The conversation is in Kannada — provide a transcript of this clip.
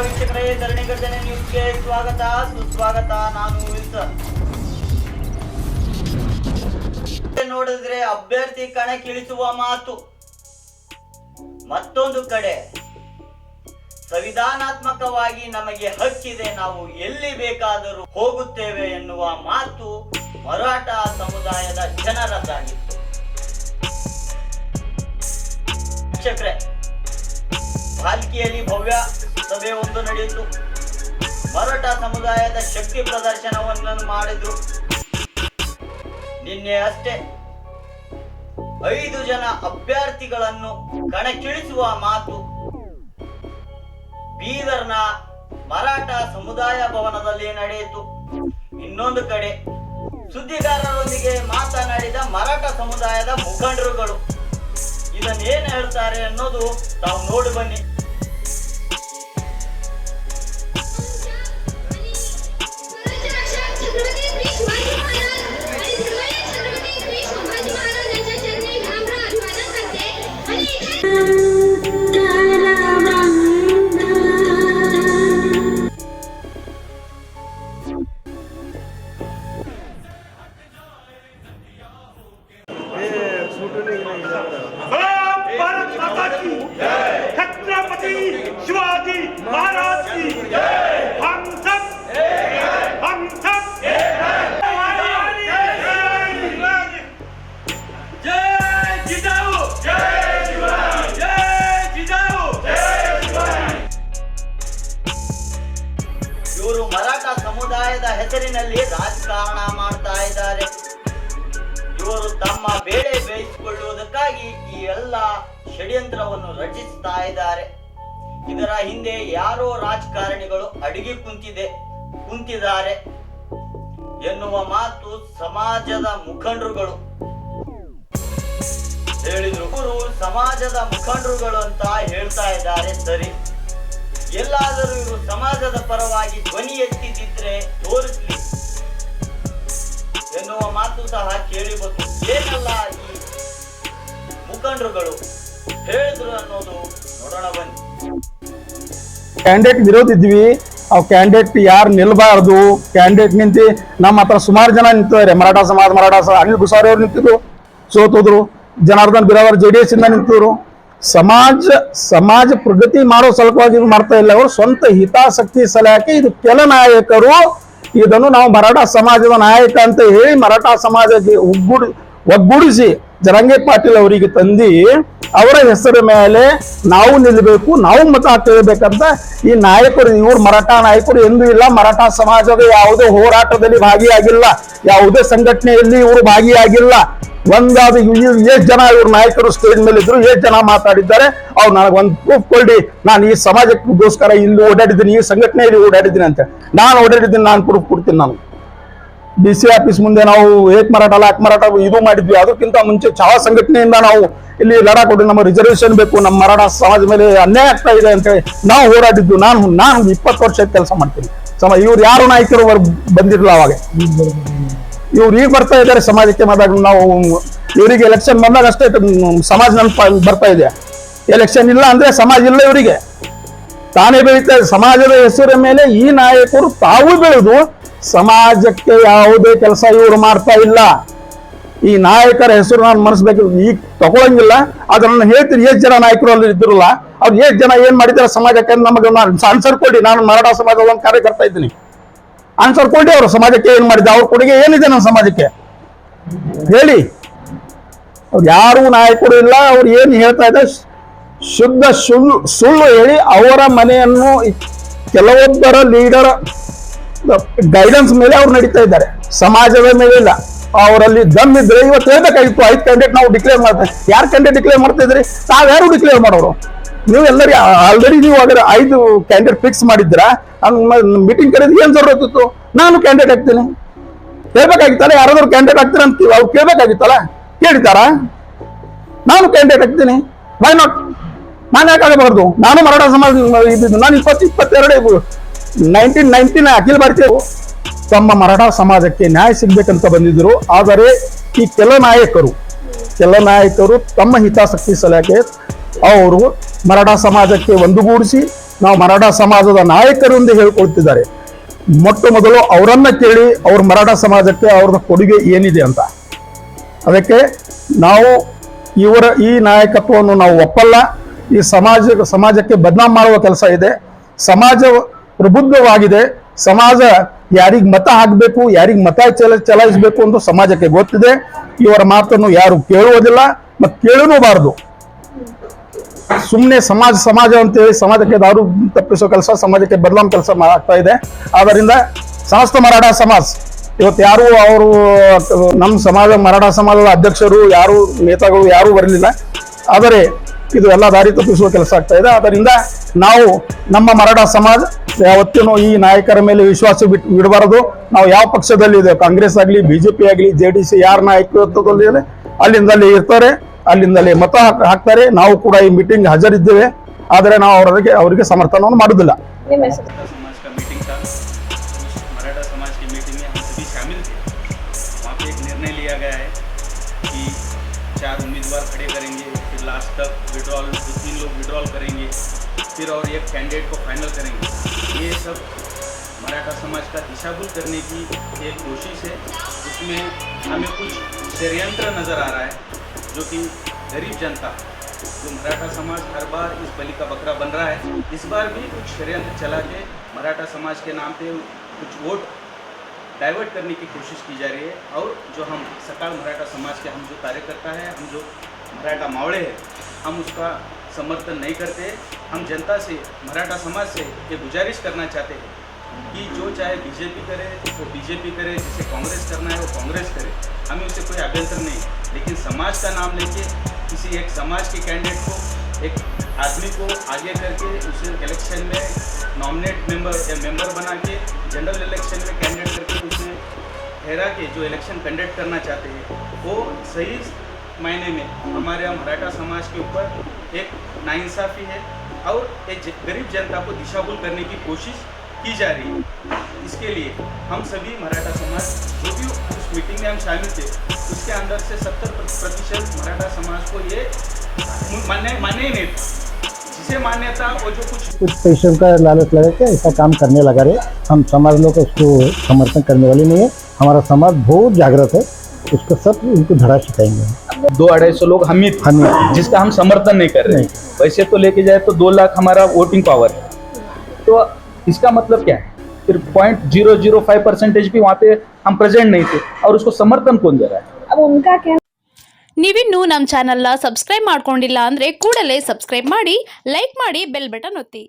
ವೀಕ್ಷಕರೇ ಧರಣಿ ಘಟನೆ ನ್ಯೂಸ್ಗೆ ಸ್ವಾಗತ. ಸುಸ್ವಾಗತ ನಾನು ನೋಡಿದ್ರೆ ಅಭ್ಯರ್ಥಿ ಕಣಕ್ಕಿಳಿಸುವ ಮಾತು. ಮತ್ತೊಂದು ಕಡೆ, ಸಂವಿಧಾನಾತ್ಮಕವಾಗಿ ನಮಗೆ ಹಕ್ಕಿದೆ ನಾವು ಎಲ್ಲಿ ಬೇಕಾದರೂ ಹೋಗುತ್ತೇವೆ ಎನ್ನುವ ಮಾತು ಮರಾಠ ಸಮುದಾಯದ ಜನರದ್ದಾಗಿತ್ತು. ವೀಕ್ಷಕರೇ ಭಾಲ್ಕಿಯಲ್ಲಿ ಭವ್ಯ ಸಭೆ ಒಂದು ನಡೆಯಿತು. ಮರಾಠ ಸಮುದಾಯದ ಶಕ್ತಿ ಪ್ರದರ್ಶನವನ್ನು ಮಾಡಿದ್ರು. ನಿನ್ನೆ ಅಷ್ಟೇ ಐದು ಜನ ಅಭ್ಯರ್ಥಿಗಳನ್ನು ಕಣಕ್ಕಿಳಿಸುವ ಮಾತು ಬೀದರ್ನ ಮರಾಠ ಸಮುದಾಯ ಭವನದಲ್ಲಿ ನಡೆಯಿತು. ಇನ್ನೊಂದು ಕಡೆ ಸುದ್ದಿಗಾರರೊಂದಿಗೆ ಮಾತನಾಡಿದ ಮರಾಠ ಸಮುದಾಯದ ಮುಖಂಡರುಗಳು ಇದನ್ನೇನು ಹೇಳ್ತಾರೆ ಅನ್ನೋದು ತಾವು ನೋಡಿ ಬನ್ನಿ. ಸಮುದಾಯದ ಹೆಸರಿನಲ್ಲಿ ರಾಜಕಾರಣ ಮಾಡ್ತಾ ಇದ್ದಾರೆ. ಇವರು ತಮ್ಮ ಬೇಳೆ ಬೇಯಿಸಿಕೊಳ್ಳುವುದಕ್ಕಾಗಿ ಈ ಎಲ್ಲ ಷಡ್ಯಂತ್ರವನ್ನು ರಚಿಸ್ತಾ ಇದ್ದಾರೆ. ಇದರ ಹಿಂದೆ ಯಾರೋ ರಾಜಕಾರಣಿಗಳು ಅಡಿಗೆ ಕುಂತಿದೆ, ಕುಂತಿದ್ದಾರೆ ಎನ್ನುವ ಮಾತು ಸಮಾಜದ ಮುಖಂಡರುಗಳು. ಹೇಳಿದ್ರು. ಸಮಾಜದ ಮುಖಂಡರುಗಳು ಅಂತ ಹೇಳ್ತಾ ಇದ್ದಾರೆ. ಸರಿ. ಎಲ್ಲಾದರೂ ಇವರು ಸಮಾಜದ ಪರವಾಗಿ ಧ್ವನಿ ಎತ್ತಿದ್ರೆ ತೋರಿಸ್ಲಿ ಎನ್ನುವ ಮಾತು ಸಹ ಕೇಳಿ ಬಂತು ಏನಲ್ಲ ಈ ಮುಖಂಡರುಗಳು ಹೇಳಿದ್ರು ಅನ್ನೋದು ನೋಡೋಣ ಬನ್ನಿ. ಕ್ಯಾಂಡಿಡೇಟ್ ವಿರೋಧ ಇದ್ವಿ. ಅವ್ ಕ್ಯಾಂಡಿಡೇಟ್ ಯಾರು ನಿಲ್ಬಾರ್ದು? ಕ್ಯಾಂಡಿಡೇಟ್ ನಿಂತು ನಮ್ಮ ಹತ್ರ ಸುಮಾರು ಜನ ನಿಂತಿದ್ದಾರೆ. ಮರಾಠ ಸಮಾಜ ಮರಾಠ ಸಮಾಜ ಅನಿಲ್ ಗುಸಾರಿ ಅವ್ರು ನಿಂತಿದ್ರು. ಸೋತಿದ್ರು. Janardhan Biravar, J D S ಇಂದ ನಿಂತಿದ್ರು. ಸಮಾಜ ಸಮಾಜ ಪ್ರಗತಿ ಮಾಡೋ ಸಲುವಾಗಿ ಇದು ಮಾಡ್ತಾ ಇಲ್ಲ ಅವರು. ಸ್ವಂತ ಹಿತಾಸಕ್ತಿ ಸಲಹಕ್ಕೆ ಇದು ಕೆಲ ನಾಯಕರು ಇದನ್ನು ನಾವು ಮರಾಠ ಸಮಾಜದ ನಾಯಕ ಅಂತ ಹೇಳಿ ಮರಾಠ ಸಮಾಜಕ್ಕೆ ಒಗ್ಗೂಡಿ ಒಗ್ಗೂಡಿಸಿ ಜರಂಗೆ ಪಾಟೀಲ್ ಅವರಿಗೆ ತಂದು ಅವರ ಹೆಸರ ಮೇಲೆ ನಾವು ನಿಲ್ಲಬೇಕು ನಾವು ಮತ ಕೇಳಬೇಕಂತ ಈ ನಾಯಕರು, ಇವರು ಮರಾಠ ನಾಯಕರು ಎಂದೂ ಇಲ್ಲ. ಮರಾಠ ಸಮಾಜದ ಯಾವುದೇ ಹೋರಾಟದಲ್ಲಿ ಭಾಗಿಯಾಗಿಲ್ಲ. ಯಾವುದೇ ಸಂಘಟನೆಯಲ್ಲಿ ಇವರು ಭಾಗಿಯಾಗಿಲ್ಲ. ಒಂದಾದ ಎಷ್ಟು ಜನ ಇವ್ರ ನಾಯಕರು ಸ್ಟೇಜ್ ಮೇಲೆ ಇದ್ರು ಎಷ್ಟು ಜನ ಮಾತಾಡಿದ್ದಾರೆ. ಅವ್ರು ನನಗೆ ಒಂದು ಪ್ರೂಫ್ ಕೊಡಿ. ನಾನು ಈ ಸಮಾಜಕ್ಕೋಸ್ಕರ ಇಲ್ಲಿ ಓಡಾಡಿದ್ದೀನಿ, ಈ ಸಂಘಟನೆಯಲ್ಲಿ ಓಡಾಡಿದ್ದೀನಿ ಅಂತ. ನಾನು ಓಡಾಡಿದ್ದೀನಿ, ನಾನು ಪ್ರೂಫ್ ಕೊಡ್ತೀನಿ ನಾನು ಡಿ ಸಿ ಆಫೀಸ್ ಮುಂದೆ ನಾವು ಏಕ್ ಮರಾಠ ಲಾಕ್ ಮಾರಾಟ ಇದು ಮಾಡಿದ್ವಿ. ಅದಕ್ಕಿಂತ ಮುಂಚೆ ಚಹಾ ಸಂಘಟನೆಯಿಂದ ನಾವು ಇಲ್ಲಿ ಲಡಾ ಕೊಟ್ಟು ನಮ್ಮ ರಿಸರ್ವೇಶನ್ ಬೇಕು. ನಮ್ಮ ಮರಾಠ ಸಮಾಜ ಮೇಲೆ ಅನ್ಯಾಯ ಆಗ್ತಾ ಇದೆ ಅಂತ ಹೇಳಿ ನಾವು ಹೋರಾಡಿದ್ದು. ನಾನು ನಾನು ಇಪ್ಪತ್ತು ವರ್ಷ ಕೆಲಸ ಮಾಡ್ತೀನಿ. ಸಮ, ಇವ್ರು ಯಾರು ನಾಯಕರು ಬಂದಿರಲಿಲ್ಲ ಅವಾಗ. ಇವ್ರು ಈಗ ಬರ್ತಾ ಇದ್ದಾರೆ ಸಮಾಜಕ್ಕೆ ಮಾಡಿದಾಗ ನಾವು ಇವರಿಗೆ ಎಲೆಕ್ಷನ್ ಬಂದಾಗ ಅಷ್ಟೇ ಸಮಾಜ ನೆನಪ ಬರ್ತಾ ಇದೆ. ಎಲೆಕ್ಷನ್ ಇಲ್ಲ ಅಂದ್ರೆ ಸಮಾಜ ಇಲ್ಲ ಇವರಿಗೆ. ತಾನೇ ಬೆಳೀತಾ ಸಮಾಜದ ಹೆಸರ ಮೇಲೆ ಈ ನಾಯಕರು ತಾವು ಬೆಳೆದು ಸಮಾಜಕ್ಕೆ ಯಾವುದೇ ಕೆಲಸ ಇವರು ಮಾಡ್ತಾ ಇಲ್ಲ. ಈ ನಾಯಕರ ಹೆಸರು ನಾನು ಮನಸ್ಬೇಕು ಈಗ ತಗೊಳಂಗಿಲ್ಲ. ಆದ್ರೆ ನಾನು ಹೇಳ್ತೀನಿ ಎಷ್ಟು ಜನ ನಾಯಕರು ಅಲ್ಲಿ ಇದ್ರಲ್ಲ ಅವ್ರು ಎಷ್ಟು ಜನ ಏನು ಮಾಡಿದ್ದಾರೆ ಸಮಾಜಕ್ಕೆ ನಮಗೆ ಆನ್ಸರ್ ಕೊಡಿ. ನಾನು ಮರಾಠ ಸಮಾಜದ ಒಂದು ಕಾರ್ಯಕರ್ತ ಇದ್ದೀನಿ. ಆನ್ಸರ್ ಕೊಡಿ ಅವರು ಸಮಾಜಕ್ಕೆ ಏನು ಮಾಡಿದ್ದೆ ಅವ್ರ ಕೊಡುಗೆ ಏನಿದೆ ನನ್ನ ಸಮಾಜಕ್ಕೆ? ಹೇಳಿ. ಅವ್ರು ಯಾರು ನಾಯಕರು ಇಲ್ಲ, ಅವ್ರು ಏನು ಹೇಳ್ತಾ ಇದ್ದಾರೆ? ಶುದ್ಧ ಸುಳ್ಳು ಸುಳ್ಳು ಹೇಳಿ ಅವರ ಮನೆಯನ್ನು ಕೆಲವೊಬ್ಬರ ಲೀಡರ್ ಗೈಡೆನ್ಸ್ ಮೇಲೆ ಅವ್ರು ನಡೀತಾ ಇದ್ದಾರೆ. ಸಮಾಜದ ಮೇಲೆ ಇಲ್ಲ. ಅವರಲ್ಲಿ ದಮ್ ಇದ್ರೆ ಇವತ್ತು ಹೇಳ್ಬೇಕಾಗಿತ್ತು ಐದು ಕ್ಯಾಂಡಿಡೇಟ್ ನಾವು ಡಿಕ್ಲೇರ್ ಮಾಡ್ತೇವೆ ಯಾರು ಕ್ಯಾಂಡಿಡೇಟ್ ಡಿಕ್ಲೇರ್ ಮಾಡ್ತಾ ಇದ್ರಿ ತಾವ್ಯಾರು ಡಿಕ್ಲೇರ್ ಮಾಡೋರು? ನೀವೆಲ್ಲರಿ ಆಲ್ರೆಡಿ ನೀವು ಅದರ ಐದು ಕ್ಯಾಂಡಿಡೇಟ್ ಫಿಕ್ಸ್ ಮಾಡಿದ್ರ ಮೀಟಿಂಗ್ ಕರೆದು ಏನ್ ಜರುತ್ತಿತ್ತು ನಾನು ಕ್ಯಾಂಡಿಡೇಟ್ ಆಗ್ತೀನಿ. ಹೇಳ್ಬೇಕಾಗಿತ್ತಲ್ಲ, ಯಾರಾದ್ರೂ ಕ್ಯಾಂಡಿಡೇಟ್ ಆಗ್ತೀರ ಅಂತೀವಿ. ಅವ್ರು ಕೇಳ್ಬೇಕಾಗಿತ್ತಲ್ಲ? ಕೇಳ್ತಾರ ನಾನು ಕ್ಯಾಂಡಿಡೇಟ್ ಆಗ್ತೀನಿ. ವೈ ನಾಟ್ ನಾನು ಯಾಕಾಗಬಾರ್ದು? ನಾನು ಮರಾಠ ಸಮಾಜ ನಾನು ಇಪ್ಪತ್ತು, ಇಪ್ಪತ್ತೆರಡು ನೈನ್ಟೀನ್ ನೈನ್ಟೀನ್ ಅಖಿಲ ಭಾರತೀಯ ತಮ್ಮ ಮರಾಠ ಸಮಾಜಕ್ಕೆ ನ್ಯಾಯ ಸಿಗ್ಬೇಕಂತ ಬಂದಿದ್ರು ಆದರೆ ಈ ಕೆಲ ನಾಯಕರು ಕೆಲ ನಾಯಕರು ತಮ್ಮ ಹಿತಾಸಕ್ತಿ ಸಲಹೆ ಅವರು ಮರಾಠ ಸಮಾಜಕ್ಕೆ ಒಂದುಗೂಡಿಸಿ ನಾವು ಮರಾಠ ಸಮಾಜದ ನಾಯಕರು ಎಂದು ಹೇಳ್ಕೊಳ್ತಿದ್ದಾರೆ. ಮೊಟ್ಟ ಮೊದಲು ಅವರನ್ನ ಕೇಳಿ ಅವ್ರ ಮರಾಠ ಸಮಾಜಕ್ಕೆ ಅವ್ರ ಕೊಡುಗೆ ಏನಿದೆ ಅಂತ. ಅದಕ್ಕೆ ನಾವು ಇವರ ಈ ನಾಯಕತ್ವವನ್ನು ನಾವು ಒಪ್ಪಲ್ಲ. ಈ ಸಮಾಜ, ಸಮಾಜಕ್ಕೆ ಬದನಾಮ್ ಮಾಡುವ ಕೆಲಸ ಇದೆ. ಸಮಾಜ ಪ್ರಬುದ್ಧವಾಗಿದೆ. ಸಮಾಜ ಯಾರಿಗೆ ಮತ ಹಾಕಬೇಕು, ಯಾರಿಗೆ ಮತ ಚಲ, ಚಲಾಯಿಸಬೇಕು ಅಂತ ಸಮಾಜಕ್ಕೆ ಗೊತ್ತಿದೆ. ಇವರ ಮಾತನ್ನು ಯಾರು ಕೇಳುವುದಿಲ್ಲ ಮತ್ತು ಕೇಳಲೂಬಾರದು ಸುಮ್ಮನೆ ಸಮಾಜ ಸಮಾಜ ಅಂತೇಳಿ ಸಮಾಜಕ್ಕೆ ದಾರು ತಪ್ಪಿಸೋ ಕೆಲಸ, ಸಮಾಜಕ್ಕೆ ಬದಲಾಮ್ ಕೆಲಸ ಆಗ್ತಾ ಇದೆ. ಆದ್ದರಿಂದ ಸಮಸ್ತ ಮರಾಠ ಸಮಾಜ, ಇವತ್ತು ಯಾರು ಅವರು, ನಮ್ಮ ಸಮಾಜ, ಮರಾಠ ಸಮಾಜದ ಅಧ್ಯಕ್ಷರು, ಯಾರು, ನೇತಾಗಳು ಯಾರೂ ಬರಲಿಲ್ಲ. ಆದರೆ ಇದು ಎಲ್ಲ ದಾರಿ ತಪ್ಪಿಸುವ ಕೆಲಸ ಆಗ್ತಾ ಇದೆ ಆದ್ದರಿಂದ ನಾವು ನಮ್ಮ ಮರಾಠ ಸಮಾಜ ಯಾವತ್ತೂ ಈ ನಾಯಕರ ಮೇಲೆ ವಿಶ್ವಾಸ ಬಿಟ್ಟು ಬಿಡಬಾರದು ನಾವು ಯಾವ ಪಕ್ಷದಲ್ಲಿ ಇದೆ ಕಾಂಗ್ರೆಸ್ ಆಗಲಿ ಬಿಜೆಪಿ ಆಗಲಿ ಜೆ ಡಿ ಸಿ ಯಾರ ನಾಯಕತ್ವದಲ್ಲಿ ಇದೆ ಅಲ್ಲಿಂದಲ್ಲಿ ಇರ್ತಾರೆ ಅಲ್ಲಿಂದಲೇ ಮತ ಹಾಕ್- ಹಾಕ್ತಾರೆ ನಾವು ಕೂಡ ಈ ಮೀಟಿಂಗ್ ಹಾಜರಿದ್ದೇವೆ ಆದರೆ ನಾವು ಅವರಿಗೆ ಅವರಿಗೆ ಸಮರ್ಥನವನ್ನು ಮಾಡುವುದಿಲ್ಲ ನಿಮ್ಮ ಹೆಸರು समाज का मीटिंग था उस मराठा समाज की मीटिंग में हम सभी शामिल थे वहाँ पे एक निर्णय लिया गया है कि चार उम्मीदवार खड़े करेंगे फिर लास्ट तक विड्रॉल दो तीन लोग विड्रॉल करेंगे, फिर और एक कैंडिडेट को फाइनल करेंगे। ये सब मराठा समाज का दिशाभूल करने की एक कोशिश है। जिसमें हमें कुछ षड्यंत्र नज़र आ रहा है, जो कि गरीब जनता, जो मराठा समाज हर बार इस बलि का बकरा बन रहा है। इस बार भी कुछ षड्यंत्र चला के मराठा समाज के नाम पे कुछ वोट डाइवर्ट करने की कोशिश की जा रही है। और जो हम सकाल मराठा समाज के हम जो कार्यकर्ता हैं, हम जो मराठा मावड़े हैं। हम उसका समर्थन नहीं करते। हम जनता से, मराठा समाज से ये गुजारिश करना चाहते हैं कि जो चाहे बीजेपी करे, वो बीजेपी करे, जिसे कांग्रेस करना है वो कांग्रेस करे। हमें उससे कोई अभ्यंतर नहीं। लेकिन समाज का नाम लेके, किसी एक समाज के कैंडिडेट को, एक आदमी को आगे करके, उसे इलेक्शन में नॉमिनेट मेंबर या मेंबर बना के जनरल इलेक्शन में कैंडिडेट करके उसे ठहरा के जो इलेक्शन कंडक्ट करना चाहते हैं, वो सही मायने में हमारे यहाँ मराठा समाज के ऊपर एक नाइंसाफ़ी है और एक गरीब जनता को दिशाभूल करने की कोशिश की जा रही है। इसके लिए हम सभी मराठा समाज, जो भी उस मीटिंग में हम शामिल थे, उसके अंदर से सत्तर प्रतिशत मराठा समाज को ये मान्य मान्य नहीं था। जिसे मान्य था वो जो कुछ कुछ पैसों का लालच लगा के ऐसा काम करने लगा रहे। हम समाज लोग उसको समर्थन करने वाले नहीं है। हमारा समाज बहुत जागृत है। उसको सब उनको धड़ा सिखाएँगे। दो अढ़ाई सौ लोग हम ही थे, हम जिसका हम समर्थन नहीं कर रहे नहीं। वैसे तो लेके जाए तो दो लाख हमारा वोटिंग पावर है तो इसका मतलब क्या है फिर point zero zero five percentage भी वहाँ पे हम प्रेजेंट नहीं थे और उसको समर्थन कौन दे रहा है अब उनका क्या ನೀವಿನ್ನೂ ನಮ್ಮ ಚಾನಲ್ನ ಸಬ್ಸ್ಕ್ರೈಬ್ ಮಾಡ್ಕೊಂಡಿಲ್ಲ ಅಂದರೆ ಕೂಡಲೇ ಸಬ್ಸ್ಕ್ರೈಬ್ ಮಾಡಿ ಲೈಕ್ ಮಾಡಿ ಬೆಲ್ ಬಟನ್ ಒತ್ತಿ